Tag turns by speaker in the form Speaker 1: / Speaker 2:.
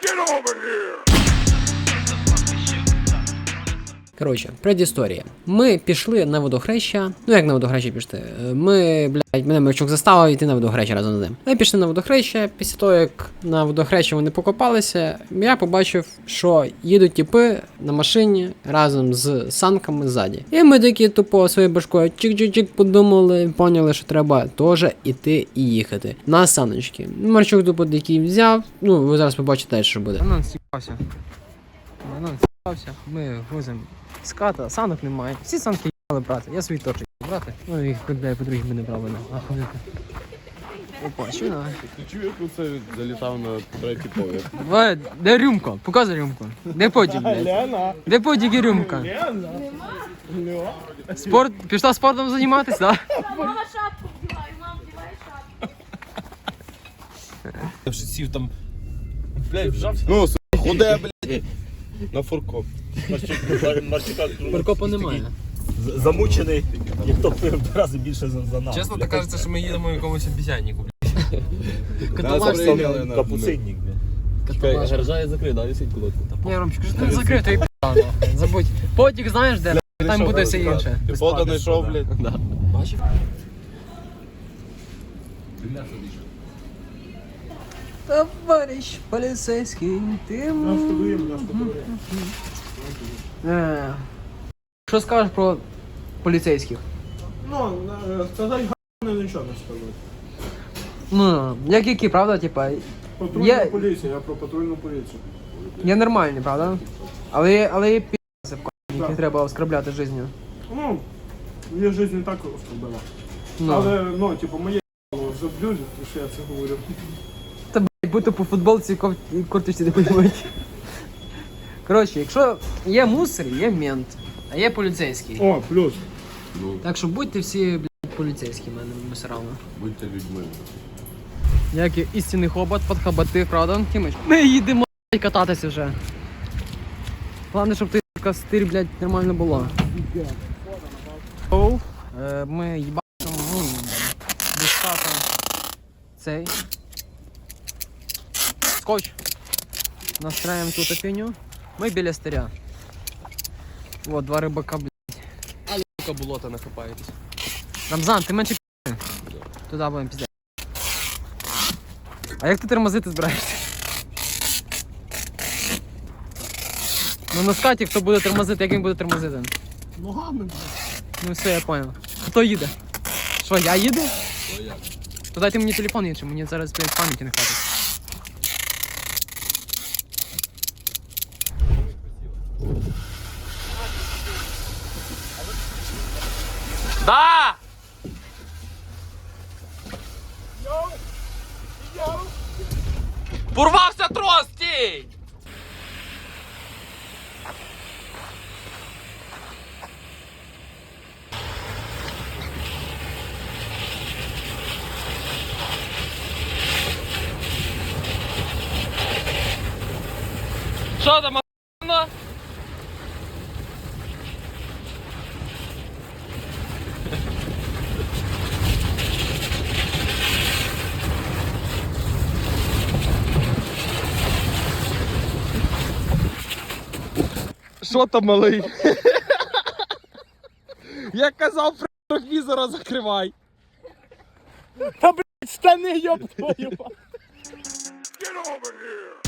Speaker 1: Get over here! Коротше, предісторія. Ми пішли на водохреща. Ну як на водохреща пішли? Ми, блядь, мене Марчук заставив йти на водохреща разом з ним. Ми пішли на водохреща. Після того, як на водохреща вони покопалися, я побачив, що їдуть тіпи на машині разом з санками ззаді. І ми такі тупо своєю башкою чик-чик-чик подумали, поняли, що треба теж іти і їхати. На саночки. Марчук тупо такий взяв. Ну, ви зараз побачите що буде. Анон сіпався. Сіпався. Ми возимо ската, санок немає. Всі санки їхали брати. Я теж їхав брати. Ну їх куди по-друге ми не брали на. Опа, що на?
Speaker 2: Ти чув, як оце залітав на третій поверх?
Speaker 1: Давай, де рюмка? Показуй рюмку. Де потік, блядь? Де потік і рюмка? Спорт, пішла спортом займатися, так?
Speaker 3: Мама шапку вдіває, мама вдіває шапку.
Speaker 4: Я вже сів там. Блядь, вжався.
Speaker 2: Ну, худе, блядь. На фуркоп.
Speaker 4: Марчука
Speaker 1: немає.
Speaker 4: замучений, ніхто в два рази більше за, за нас.
Speaker 5: Чесно, так кажеться, що ми їдемо в якомусь обіцяннику.
Speaker 1: Каталажці.
Speaker 4: Капуцинник, блядь.
Speaker 1: Каталажці.
Speaker 2: Гаража я закрив, да, висить кулотку.
Speaker 1: Ні, Ромчик, що ти закритий, нахуй. Забудь. Потік знаєш де? Там буде все інше.
Speaker 2: Ти фото знайшов, блядь.
Speaker 1: Бачив? Товарищ поліцейський, ти... Е, Що скажеш про поліцейських?
Speaker 6: Ну, е, сказати га**не нічого не сказати.
Speaker 1: Ну, як які, правда, типа,
Speaker 6: Патрульна
Speaker 1: Є-
Speaker 6: поліція, я про патрульну поліцію.
Speaker 1: є нормальні, правда? Але, є- але є пі***ці в ко***, яких треба оскорбляти життю.
Speaker 6: Ну, я життя не так оскорбила.
Speaker 1: Ну.
Speaker 6: Але, ну, типу, моє заблюдь, що я це говорю.
Speaker 1: Будто по футболці і ков- курточці не понімають. Коротше, якщо є мусор, є мент, а є поліцейський.
Speaker 6: О, плюс.
Speaker 1: Так що будьте всі, блядь, поліцейські мене мусорами.
Speaker 2: Будьте людьми.
Speaker 1: Як і істинний хобот, подхабати, правда, Тімич? Ми їдемо блядь, кататися вже. Головне, щоб ти сука, стиль, блядь, нормально було. Оу, е, ми їбачимо, ну, дістати цей. Скотч. Настраємо тут опіню. Ми біля старя. Вот, два рибака, блядь.
Speaker 2: Сука, болота нахапаєтесь.
Speaker 1: Рамзан, ти менше пі***. Туди будемо піздяти. А як ти тормозити збираєшся? Ну на скаті хто буде тормозити, як він буде тормозити?
Speaker 6: Ногами.
Speaker 1: Ну все, я понял. Хто їде? Що, я їду? То дайте мені телефон інший, мені зараз блядь, пам'яті не хватить.
Speaker 5: Да! Порвався трос, стій! Що там,
Speaker 2: Що там, малий? Я казав, візора закривай.
Speaker 6: Та, блядь, штани, йоб твою.
Speaker 2: Get over here!